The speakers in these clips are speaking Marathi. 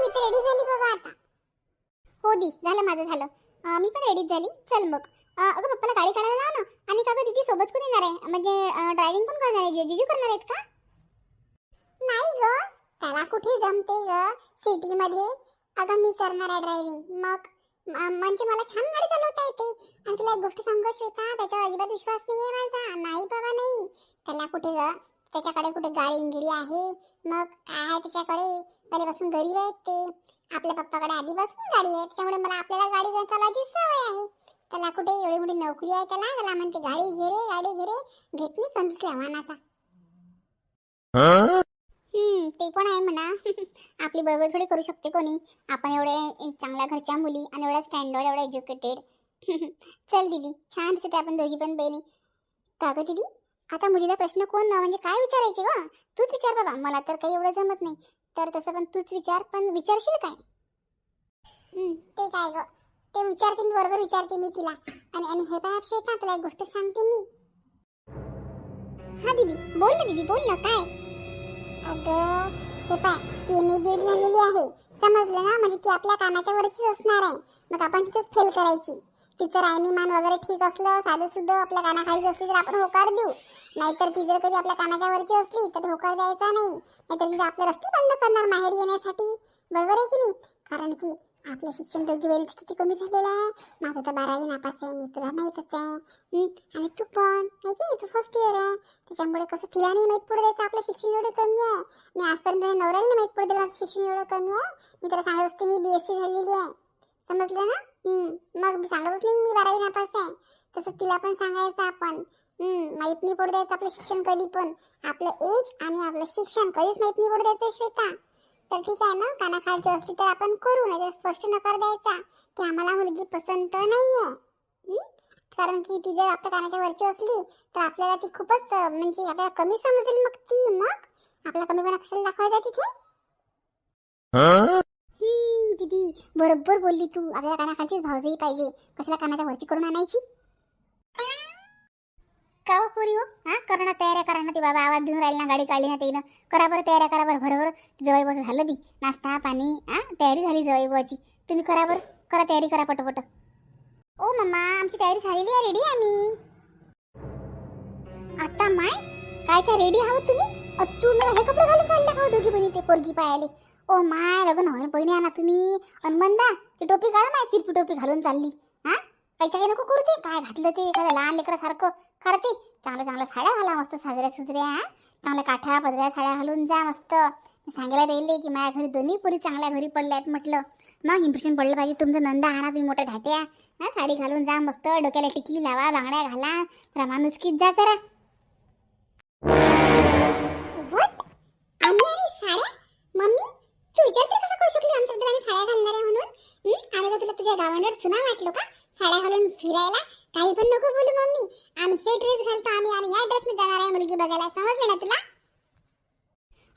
मी तर रेडी झाली बाबा आता. हो दी झालं माझं झालं. मी पण रेडीच झाली. चल मग. अगं पप्पाला गाडी काढायला लाव ना. आणि का गं दीदी सोबत कोण येणार आहे? म्हणजे ड्रायव्हिंग कोण करणार आहे? जे- करणार आहेत का? नाही ग. त्याला कुठे जमते ग? सिटी मध्ये अगं मी करणार आहे ड्रायव्हिंग मग म्हणजे मला छान गाडी चालवता येते. आणि तुला एक गोष्ट सांगू श्वेता त्याच्यावर अजिबात विश्वास नाही आहे माझा. नाही बाबा नाही. त्याला कुठे ग? त्याच्याकडे कुठे गाडी गिडी आहे? मग काय आहे त्याच्याकडे? पहिल्यापासून गरीब आहेत ते. आपल्या पप्पाकडे आधीपासून गाडी आहे. त्याच्यामुळे मला आपल्याला गाडी चालवायची सवय आहे. त्याला कुठे एवढी मोठी नोकरी आहे त्याला? त्याला म्हणते गाडी घे रे गाडी घे रे. घेत नाही कंजूसल्या वाहनाचा हम्म ते पण आहे म्हणा. आपली बरोबर थोडी करू शकते कोणी. आपण एवढे चांगल्या घरच्या मुली आणि एवढ्या स्टँडर्ड एवढ्या एज्युकेटेड चल दीदी छान दिसते आपण दोघी पण बहिणी. का गं दीदी? आता मुलीला प्रश्न कोण ना म्हणजे काय विचारायचे ग? तूच विचार बाबा मला तर काही एवढं जमत नाही. तर तसं पण तूच विचार पण विचारशील काय? ते काय ग? ते विचारते मी बरोबर विचारते मी तिला. आणि आणि हे काय अक्षय का तुला एक गोष्ट सांगते मी. हा दीदी बोल ना दीदी बोल ना काय? अगं हे पाय ती एम बीड झालेली आहे. समजलं ना? म्हणजे ती आपल्या कानाच्या वरतीच असणार आहे. मग आपण तिथेच फेल करायची. तिचं रायमीमान वगैरे ठीक असलं साधं सुद्धा आपल्या कानाखाली असली तर आपण होकार देऊ. नाहीतर ती जर कधी आपल्या कानाच्या वरची असली तर होकार द्यायचा नाही. नाहीतर तिथे आपले रस्ते बंद करणार माहेर येण्यासाठी. बरोबर आहे की नाही? कारण की आपलं शिक्षण दोघी किती कमी झालेलं आहे. माझं तर बारावी नापास आहे मी तुला माहीतच आहे. आणि तू पण. नाही की तू फर्स्ट इयर आहे. त्याच्यामुळे कसं तिला नाही माहीत पडू द्यायचं आपलं शिक्षण एवढं कमी आहे. मी आजपर्यंत नवऱ्याला माहीत पडू दिलं माझं शिक्षण एवढं कमी आहे. मी तर सांगत असते मी बी एस सी झालेली आहे. समजलं ना? मग मी सांगतच नाही मी बारावी नापास आहे. तसं तिला पण सांगायचं आपण. माहीत नाही पडू द्यायचं आपलं शिक्षण कधी पण. आपलं एज आणि आपलं शिक्षण कधीच माहीत नाही पडू द्यायचं श्वेता. तर ठीक आहे ना कानाखालची असली तर आपण करू नाही स्पष्ट नकार द्यायचा. की आम्हाला मुलगी पसंत नाहीये. कारण की ती जर आपल्या कानाच्या वरची असली तर आपल्याला ती खूपच म्हणजे आपल्याला कमी समजेल मग ती मग. आपला कमीपणा कशाला दाखवायचा तिथे? दीदी बरोबर बोलली तू. आपल्या कानाखालचीच भावजही पाहिजे. कशाला कानाच्या वरची करून आणायची? का हो पुरी हो? हा करा ना तयाऱ्या करा ना ते बाबा. आवाज देऊन राहील ना गाडी काढली ना ते करा बरं तयाऱ्या करा बरं बरोबर जवळ बस झालं बी. नाश्ता पाणी हा तयारी झाली जवळ तुम्ही करा बरं. करा तयारी करा पटपट. ओ मम्मा आमची तयारी झालेली आहे रेडी आम्ही. आता माय कायच्या रेडी आहोत तुम्ही? तुम्ही तू हे कपडे घालून चालले का हो दोघी बहिणी ते पोरगी पायाले? ओ माय लग्न होईल बहिणी आणा तुम्ही. अनमंदा ती टोपी काढा माय तिरपी टोपी घालून चालली. हा? पैसा काही नको करू ते काय घातलं ते? एखाद्या लहान लेकरासारखं. काढते. चांगल्या चांगल्या साड्या घाला मस्त साजऱ्या सुजऱ्या हा? चांगल्या काठ्या पदऱ्या साड्या घालून जा मस्त. मी सांगायला राहिले की माझ्या घरी दोन्ही पुरी चांगल्या घरी पडल्या आहेत म्हटलं. मग इम्प्रेशन पडलं पाहिजे. तुमचं नंदा आणा तुम्ही मोठ्या धाट्या. हा साडी घालून जा मस्त. डोक्याला टिकली लावा बांगड्या घाला. जरा जा जरा आम्ही आणि साड्या मम्मी तू विचार तर कसा करू शकली आमच्याबद्दल आम्ही साड्या घालणार आहे म्हणून हं? आम्ही का तुला तुझ्या गावांवर सुना वाटलो का? साड्या घालून फिरायला? काही पण नको बोलू मम्मी. आम्ही हे ड्रेस घालतो आम्ही आणि या ड्रेस मध्ये जाणार आहे मुलगी बघायला. समजलं ना तुला?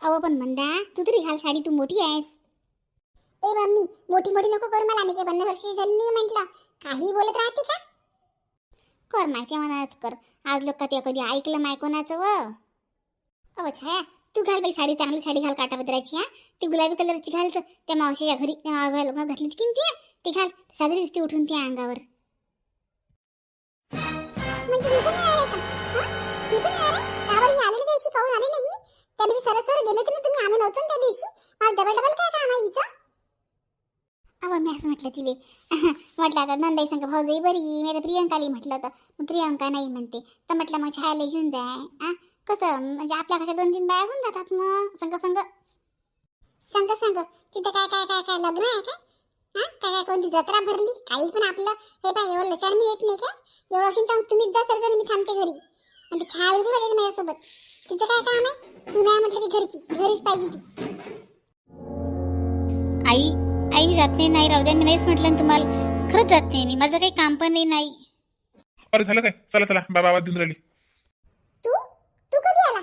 अहो पण मंदा तू तरी घाल साडी तू मोठी आहेस. ए मम्मी मोठी मोठी नको करू मला. मी काही पन्नास वर्षाची झाली नाही म्हटलं. काही बोलत राहते का? कर माझ्या मनाच कर. आज लोक ते कधी ऐकलं माय कोणाचं व. अव छाया. तू घाल बाई साडी चांगली साडी घाल काटापदराची हा. ती गुलाबी कलरची घाल तर त्या मावशीच्या घरी त्या मावशीला घातली ती किमती आहे ती घाल. साधी दिसते उठून त्या अंगावर. म्हणजे का? मी असं म्हटलं तिले. म्हटलं आता नंदाई संग भाऊजाई बरी मी आता प्रियंकाली म्हटलं तर प्रियंका नाही म्हणते. तर म्हटलं मग छायाला घेऊन जाय कसं म्हणजे आपल्या कशा दोन तीन बाया होऊन जातात मग. संग संग. संग संग. तिथं काय काय काय काय लग्न आहे काय? हा? काय काय कोणती जत्रा भरली? काही पण आपलं. हे पाय एवढं लचाड मी येत नाही काय? एवढं असेल तर तुम्हीच जा सर मी थांबते घरी. आणि ती छाया वगैरे पाहिजे माझ्यासोबत? तिचं काय काम आहे? सुना म्हटलं की घरची. घरीच पाहिजे ती. आई आई मी जात नाही नाही राहू द्या. मी नाहीच म्हटलं ना तुम्हाला. खरंच जात नाही मी. माझं काही काम पण नाही नाही. अरे झालं काय? चला चला. बाबा आवाज देऊन राहिली तू तू कधी आला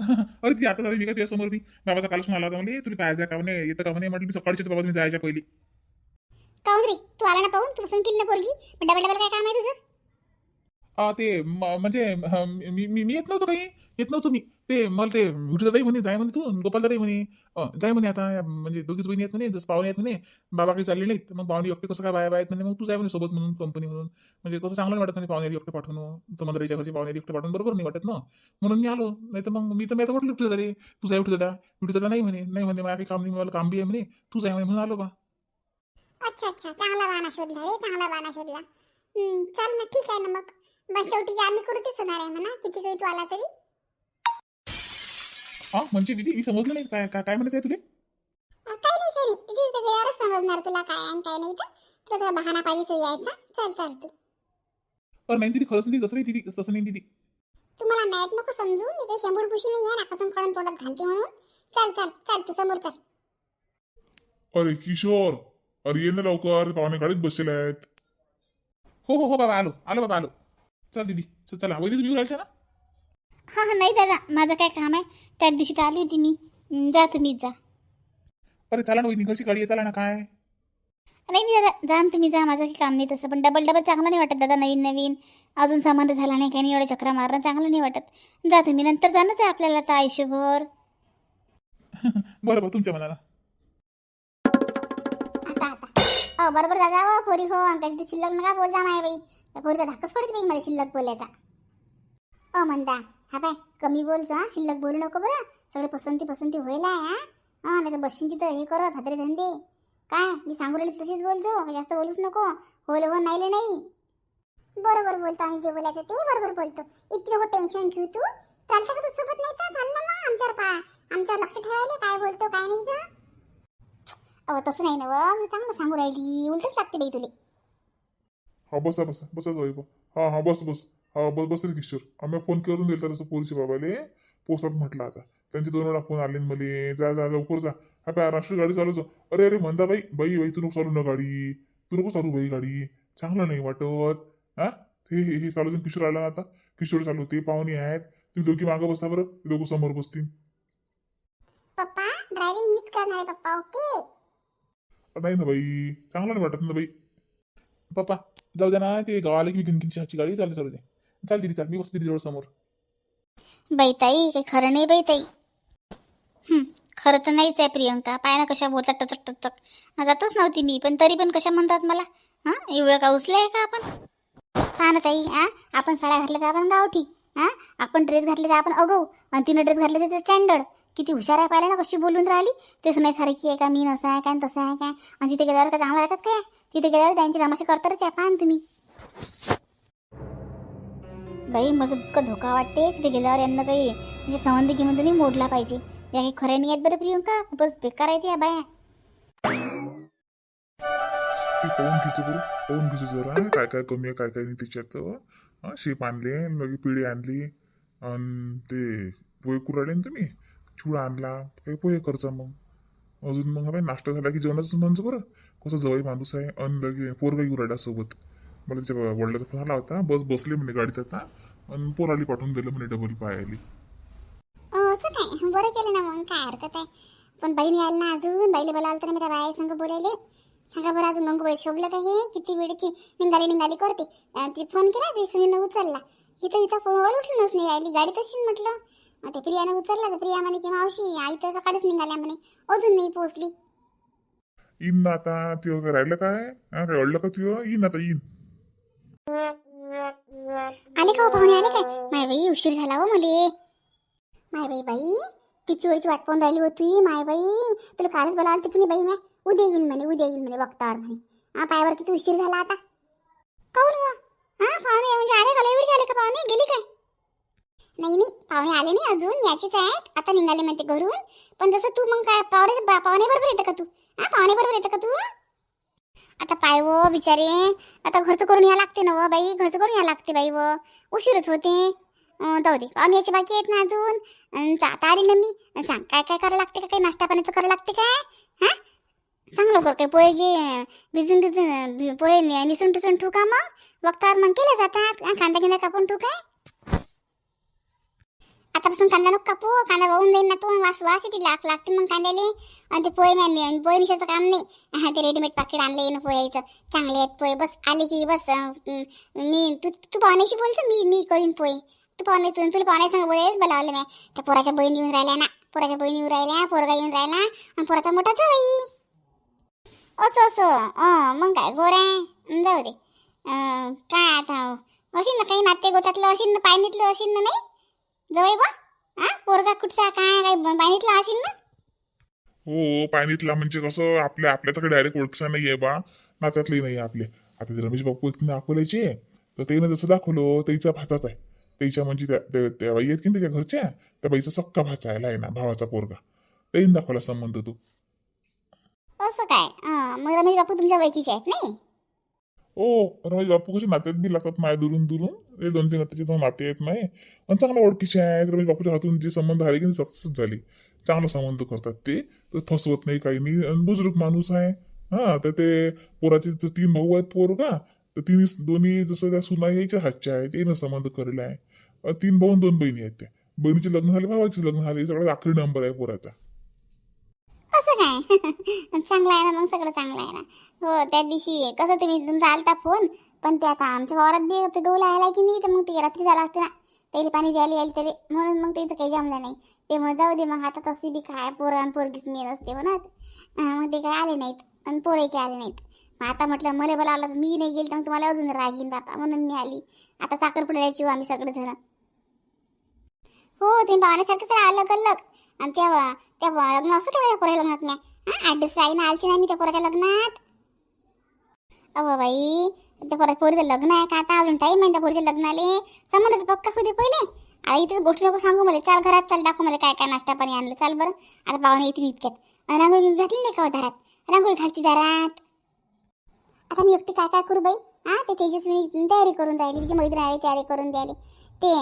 अरे ती आता झाली मी का तुझ्या समोर मी? बाबाचा कालच आला होता म्हणजे तुम्ही पाहायचं का म्हणे? येतं का म्हणे? म्हटलं मी सकाळची बाबा तुम्ही जायच्या पहिली. काऊन रे? तू आला ना पाहून? तू पसंत केली ना पोरगी डबल डबल काय काम आहे तुझं? अं, ते म- म्हणजे अं, मी मी मी येत नव्हतो काही येत नव्हतो मी. ते मला ते दादाही म्हणे जाय म्हणे तू गोपाल म्हणे. अं, जाय म्हणे आता या म्हणजे दोघीच बहिणी आहेत म्हणे जसं पाहुणे आहेत म्हणे बाबा काही चालले नाहीत. मग पाहुणे एकटे कसं काय बाया बाया आहेत म्हणे मग तू जाय म्हणे सोबत म्हणून कंपनी म्हणून म्हणजे कसं चांगलं नाही वाटत नाही पाहुणे एकटे पाठवणं. समंदराच्या घरचे पाहुणे एकटे पाठवून बरोबर नाही वाटत ना. म्हणून मी आलो नाही तर मग मी तर मी आता म्हटलं तुझ्या दादा तू जाय उठू दादा उठू दादा नाही म्हणे नाही म्हणे मला काही काम नाही मला काम बी आहे म्हणे. तू जाय म्हणे म्हणून आलो बा. अच्छा अच्छा. चांगला बाणा शोधला रे चांगला बाणा शोधला. हम्म, चल ना ठीक आहे ना मग. मग शेवटी जे आम्ही कृतीच होणार आहे म्हणा. किती काही तू आला तरी. हा म्हणजे दिदी मी समजलं नाही. काय काय काय म्हणायचं आहे तुला? अं, काही नाही काही नाही. तिथे तिथे गेल्यावरच समजणार तुला काय आहे आणि काय नाही तर. तुला थोडा बहाणा पाहिजे यायचा. चल चल तू. अरे नाही दिदी खरंच नाही तसं नाही दिदी तसं नाही दिदी. तुम्हाला मॅट नको समजू. मी काही शंभर खुशी नाही आहे. नाकातून कळून तोंडात घालते म्हणून. चल चल चल तू समोर चल. अरे किशोर. अरे ये ना लवकर. पाहुणे गाडीत बसलेले आहेत. हो हो हो बाबा आलो. आलो बाबा आलो. चल दिदी चल चला वहिनी तुम्ही राहायच्या ना हा हा नाही दादा माझं काय काम आहे? त्याच दिवशी तर आली होती मी. हं, जा तुम्हीच जा. अरे चला ना वहिनी घरची गाडी आहे चला ना काय? नाही नाही दादा जा ना तुम्ही जा माझं काही काम नाही तसं. पण डबल डबल चांगलं नाही वाटत दादा नवीन नवीन. अजून संबंध झाला नाही काही नाही एवढ्या चक्रा मारणं चांगलं नाही वाटत. जा तुम्ही नंतर जाणंच आहे आपल्याला आता आयुष्यभर. बरं बरं तुमच्या मनाला. बरोबर दादा हो पोरी हो. अंकल शिल्लक नका बोल जा माय बाई त्या पोरीचा धाकच पडते बाई मला शिल्लक बोलायचा. अ म्हणता हा बाय कमी बोल जा शिल्लक बोलू नको बरं. सगळे पसंती पसंती होईल आहे हा. हा नाही तर बशींची तर हे कर भाद्रे धंदे. काय मी सांगू राहिली तशीच बोलतो. जास्त बोलूच नको. होल हो नाहीले नाही. बरोबर बोलतो आम्ही जे बोलायचं ते बरोबर बोलतो. इतकी नको टेन्शन घेऊ तू. चालतं का तू सोबत? नाही तर चाललं ना मग आमच्यावर पा. आमच्यावर लक्ष ठेवायला. काय बोलतो काय नाही तर अहो तसं नाही ना व. मी चांगलं सांगू राहिली. उलटच लागते बाई तुले. हा बसा बसा. बसा जाऊ हा हा बस बस. हा बस बस रे किशोर. आम्ही फोन करून दिला तसं पोरीच्या बाबाले. पोस्टात म्हटलं आता. त्यांचे दोन वेळा फोन आले न मले. जा जा लवकर जा. हा काय राष्ट्रीय गाडी चालवतो अरे अरे म्हणता बाई बाई बाई तू नको चालू ना गाडी. तू नको चालू बाई गाडी. चांगलं नाही वाटत. हा? हे हे हे चालू किशोर आला ना आता? किशोर चालू ते पाहुणे आहेत. तुम्ही दोघी मागं बसा बरं. दोघं समोर बसतील. पप्पा ड्रायव्हिंग मीच करणार आहे पप्पा. ओके नाही ना बाई चांगलं नाही वाटत ना बाई पप्पा जाऊ द्या ना ते गावाला की मी चहाची गाडी चालू चालू दे. चाल दिदी चाल मी बसतो दिदी जवळ समोर. बाई ताई काही खरं नाही बाई ताई. हं, खरं तर नाहीच आहे प्रियंका. पाय ना कशा बोलतात टचक टचक. जातच नव्हती मी पण तरी पण कशा म्हणतात मला? हां एवढं का उचलं आहे का आपण? हा ना ताई हां आपण साड्या घातल्या तर आपण गावठी. हां आपण ड्रेस घातले तर आपण अगो आणि तिनं ड्रेस घातले तर ते स्टँडर्ड किती हुशार आहे पाहिलं ना कशी बोलून राहिली. ते सुनायसारखी आहे का मी नसं आहे काय आणि तसं आहे काय आणि तिथे गेल्यावर का चांगलं राहतात काय? तिथे गेल्यावर त्यांची तमाशे करतातच आहे. पाहा तुम्ही. बाई मला इतकं धोका वाटते. तिथे गेल्यावर यांना काही म्हणजे संबंध घेऊन तुम्ही मोडला पाहिजे. या काही खऱ्या नाही आहेत बरं प्रियंका खूपच बेकार आहेत या बाया. ती पाहून घ्यायचं बरं पाहून घ्यायचं जरा. काय काय कमी आहे काय काय नाही तिच्यात. शेप आणले मग पिढी आणली. आणि ते पोहे कुराडे ना तुम्ही? चिवडा आणला काही पोहे करचा मग. अजून मग हवे नाश्ता झाला की जेवणाचं म्हणचं बरं? कसं जवळ माणूस आहे आणि लगे पोरगा उराडा सोबत मला त्याच्या वडिलाचा फोन आला होता बस बसले म्हणे गाडीत आता आणि पोराली पाठवून दिलं म्हणे डबल पायाली. बरं केलं ना मग काय हरकत आहे? पण ताई मी आलं ना अजून बाईले बोलावलं तर मी त्या बाया संग बोलायले. सांगा बरं अजून मग शोभलं का हे? किती वेळची निघाली निघाली करते. ती फोन केला ते सुनीनं उचलला. इथं हिचा फोन उचलूनच नाही राहिली. गाडी तशी म्हटलं. ते प्रियानं उचलला तर प्रिया म्हणे की मावशी आई तर सकाळीच निघाल्या म्हणे. अजून नाही पोहोचली येईन ना आता ते राहिलं काय? हा काय अडलं का तुझं येईन आता येईन आले का हो पाहुणे? आले काय? माय बाई उशीर झाला हो मले. माय बाई बाई तिची वेळची वाट पाहून राहिली होती माय बाई. तुला कालच बोलावलं तिथे बाई मी उद्या येईन म्हणे उद्या येईन म्हणे वक्तावर म्हणे. हा पायावर किती उशीर झाला आता. काऊन व? हा पाहुणे म्हणजे आले का? एवढे झाले का पाहुणे? गेली काय? नाही नाही पाहुणे आले नाही अजून याचेच आहेत. आता निघाले म्हणते घरून. पण जसं तू मग काय पाहुणे पाहुणे बरोबर येतं का तू? हा पाहुणे बरोबर येतं का तू? आता पाय व बिचारे. आता घरचं करून या लागते ना व बाई घरचं करून या लागते बाई व. उशीरच होते. जाऊ दे. पाहुणे याची बाकी आहेत ना अजून? आता आली ना मी. सांग काय काय करावं लागते का? काही नाश्ता पाण्याचं करावं लागते काय हा? सांग लवकर काय पोहे घे. भिजून भिजून पोहे निसून टुसून ठू का मग? वक्तावर मग केले जातात. अन् कांदा गिंदा कापून ठू काय? आतापासून कांदा नको कापू. कांदा वाहून जाईन ना तो. वास वास येते लाख लागते मग कांद्याले. आणि ते पोहे मॅ पोहे निशाचं काम नाही. हा, ते रेडीमेड पाकिट आणले ना पोह्याचं. चांगले आहेत पोहे. बस आले की बस मी तू तू पाहुण्याशी बोलचं मी मी करीन पोहे. तू पाहुणे तू तुला पाहुण्या सांग बोलायच बोलावलं मी. त्या पोराच्या बहीण येऊन राहिल्या ना. पोराच्या बहीण येऊन राहिल्या पोरगा येऊन राहिला. आणि पोराचा मोठा जावई असं असं. अं, मग काय गोऱ्या जाऊ दे. काय आता? अशी ना काही नाते गोतातलं अशी ना पाय नितलं अशी ना नाही? जवळ बा. हा? पोरगा कुठचा काय काय अशीन ना? हो पाणीतला म्हणजे कसं आपल्या आपल्याकडे डायरेक्ट ओळखीचा नाही आहे बा. नात्यातली नाही आपले. आता ते रमेश बापू तिने अकोल्याचे तर त्यानं जसं दाखवलं त्याचा भाचाच आहे. त्याच्या म्हणजे त्या त्या- बाई आहेत की त्याच्या घरच्या त्या बाईचा सक्का भाचा आहे ना भावाचा पोरगा. त्याने दाखवला संबंध तो. असं काय? मग रमेश बापू तुमच्या वैकीचे आहेत नाही? ओ रमेश बापू कसे नात्यात बी लागतात माय दुरून दुरून? हे दोन तीन नात्याचे जाऊन नाते आहेत माय आणि चांगल्या ओळखीचे आहे तर रमेश बापूच्या हातून जे संबंध आले की नाही सक्सेस झाले. चांगला संबंध करतात ते. तर फसवत नाही काही नाही. आणि बुजुर्ग माणूस आहे. हा तर ते पोराचे जर तीन भाऊ आहेत पोर का तर तिन्ही दोन्ही जसं त्या सुना यायच्या हातच्या आहेत. येणं संबंध करेला आहे. तीन भाऊ आणि दोन बहिणी आहेत त्या. बहिणीचे लग्न झाले भावाचे लग्न झाले. सगळ्यात आखरी नंबर आहे पोराचा. असं काय? चांगलं आहे ना मग सगळं चांगलं आहे ना. हो त्या दिवशी कसं तुम्ही तुमचा आलता फोन पण ते आता आमच्या वावरात बी ते गहू लायला की नाही तर मग ते रात्री झाला असते ना. त्याला पाणी द्यायला यायला तरी. म्हणून मग त्याचं काही जमलं नाही. ते मग जाऊ दे मग आता तशी बी काय पोरं आणि पोरगीच मेन असते म्हणत. मग ते काय आले नाहीत आणि पोरे काय आले नाहीत. मग आता म्हटलं मला बोला आलं मी नाही गेली तर मग तुम्हाला अजून रागीन बापा म्हणून मी आली. आता साखरपुड्याची हो आम्ही सगळे जण हो ते पाहण्यासारखंच राहिलं कल्लक आणि त्या त्या लग्न असं केलं पोऱ्या लग्नात मी? हा? आठ दिवस आई ना आलती नाही मी त्या पोराच्या लग्नात? अबा बाई त्या पोरा पोरीचं लग्न आहे का आता? अजून टाईम आहे त्या पोरीच्या लग्नाले? संबंध तर पक्का होते पहिले. आई इथेच गोष्टी नको सांगू मला. चाल घरात चाल दाखव मला काय काय नाश्ता पाणी आणलं. चाल बरं. आता पाहुणे येतील इतक्यात. रांगोळी घातली नाही का हो दारात? रांगोळी घालती दारात. आता मी एकटी काय काय करू बाई? हा? ते तेजस्वी तयारी करून राहिली. तिची मैत्रीण आली तयारी करून द्यायली. ते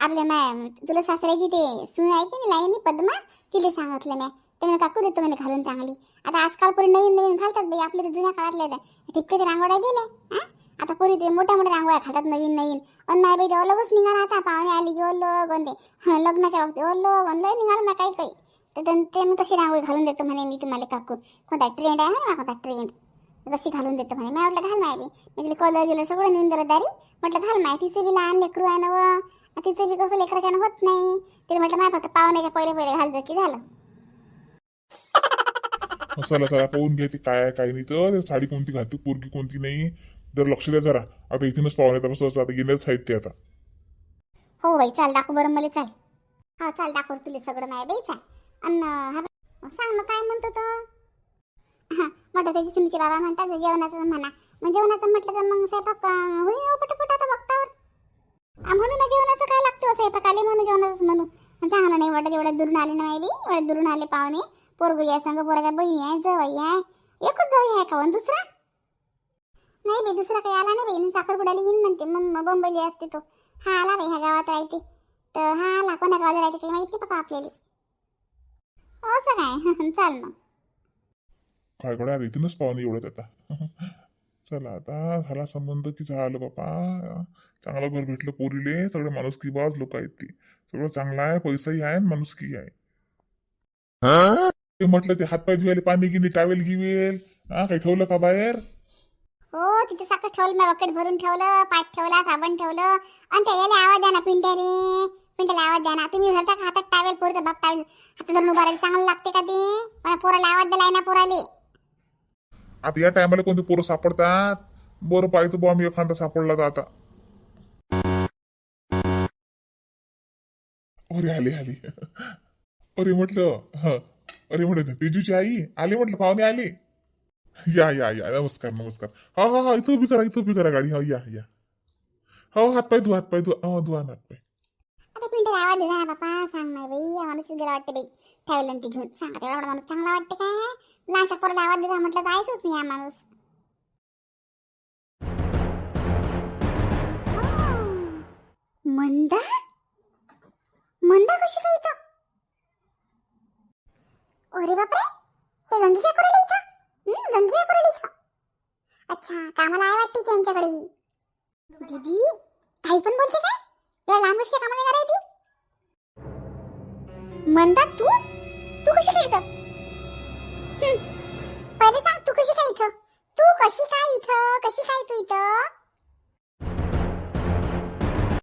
आपल्या माय तुला सासऱ्याची ते सून आहे की नाही लाईनी पद्मा? तिला सांगितलं मी. ते म्हणे काकू देतो म्हणे घालून चांगली. आता आजकाल पोरी नवीन नवीन घालतात बाई. आपल्या तर जुन्या काळातल्या ठिपक्याच्या रांगोळ्या गेले हा? आता पोरी ते मोठ्या मोठ्या रांगोळ्या घालतात नवीन नवीन. अन माय बाई तेव्हा लगच निघाला आता पाहुणे आली की ओलोग गोंदे लग्नाच्या बाबतीत ओलोग गोंदे निघाला ना काही काही. तर ते मग तशी रांगोळी घालून देतो म्हणे मी तुम्हाला काकू. कोणता ट्रेंड आहे ना कोणता ट्रेंड तशी घालून देतो म्हणे. मी म्हटलं घाल माय मी तिला कलर गेलं सगळं नेऊन दिलं दारी. म्हटलं घाल माय तिचे बी लहान लेकरू आहे ना व. तिचं बी कसं लेकराच्यानं होत नाही. तिला म्हटलं माय फक्त पाहुण्याच्या पहिले पहिले घालतो की झालं. चला चला पाहून घ्या ती काय आहे काय नाही. तर साडी कोणती घालते पोरगी कोणती नाही. जर लक्ष द्या जरा. आता इथूनच पाहून येतात बस आता साहित्य आता. हो बाई चाल दाखव बरं मला चाल. हा चाल दाखव तुला सगळं माय बाई चाल. अन हा सांग ना काय म्हणतो तो? हा म्हटलं त्याची तुमचे बाबा म्हणतात जेवणाचं म्हणा. मग जेवणाचं म्हटलं तर मग स्वयंपाक होईल हो पटापट आता बघतावर म्हणून ना जेवणाचं काय लागतं हो स्वयंपाक? आले म्हणून जेवणाचंच म्हणू. चांगलं नाही वाटत एवढ्या दुरून आले ना मायबी एवढ्या दुरून आले पाहुणे. पोरग या संग पोराच्या बहिणी आहे जवळ आहे. एकच जवळ आहे का हो? दुसरा? नाही बाई दुसरा काही आला नाही बाई. साखरपुड्याला येईन म्हणते. मग बंबईली असते तो. हा आला बाई ह्या गावात राहते. तर हा आला. कोण्या गावात राहते काही माहीत नाही आपल्याला. असं काय? चाल मग. काय कडे इथूनच पाहुणे एवढ्यात आता. चला आता झाला संबंध की झालं बापा चांगलं घर भेटलं पोरीले सगळे माणुसकी बाज लोक आहेत ते. सगळं चांगलं आहे पैसाही आहे माणुसकी आहे. ते म्हटलं ते हातपाय धुवायला पाणी गिनी टावेल गिवेल. हा काही ठेवलं का बाहेर? हो तिथे साखर ठेवलं मी बकेट भरून ठेवलं पाठ ठेवला साबण ठेवलं. आणि त्याला आवाज द्या ना पिंट्याले पिंट्याला आवाज द्या ना. तुम्ही घरता का हातात टावेल पोरचा बाप टावेल हातात धरून उभारायला चांगलं लागते का ते? मला पोराला आवाज दिलाय ना पोराले. आता या टायमाला कोणते पोरं सापडतात बरं पाहतो बुवा मी एखादा सापडला तर आता अरे आले आले अरे म्हटलं ह अरे म्हटलं तेजूची आई आली म्हटलं पाहुणे आले या या या नमस्कार नमस्कार हा हा हा इथं उभी करा इथं उभी करा गाडी हा या या हो हातपाय धुवा हातपाय धुवा हो धुवा ना हातपाय आता पिंट्याला आवाज दिला ना बापा. सांग नाही बाई या माणूस गेला वाटते बाई. ठेवलं ती घेऊन. सांगा तेवढा एवढा माणूस चांगला वाटते का लहानशा पोराला आवाज दिला म्हटलं तर ऐकत नाही हा माणूस. मंदा? मंदा कशी काय इथं? अरे बापरे हे गंगी काय करेल इथं? गंगी काय करेल इथं? अच्छा कामाला आहे वाटते त्यांच्याकडे? दीदी काही पण बोलते काय? एवढ्या लांब काय कामाला येणार आहे ती? म्हणतात तू? तू कशी काय इथं पहिले सांग तू कशी काय इथं? तू कशी काय इथं? कशी काय तू इथं?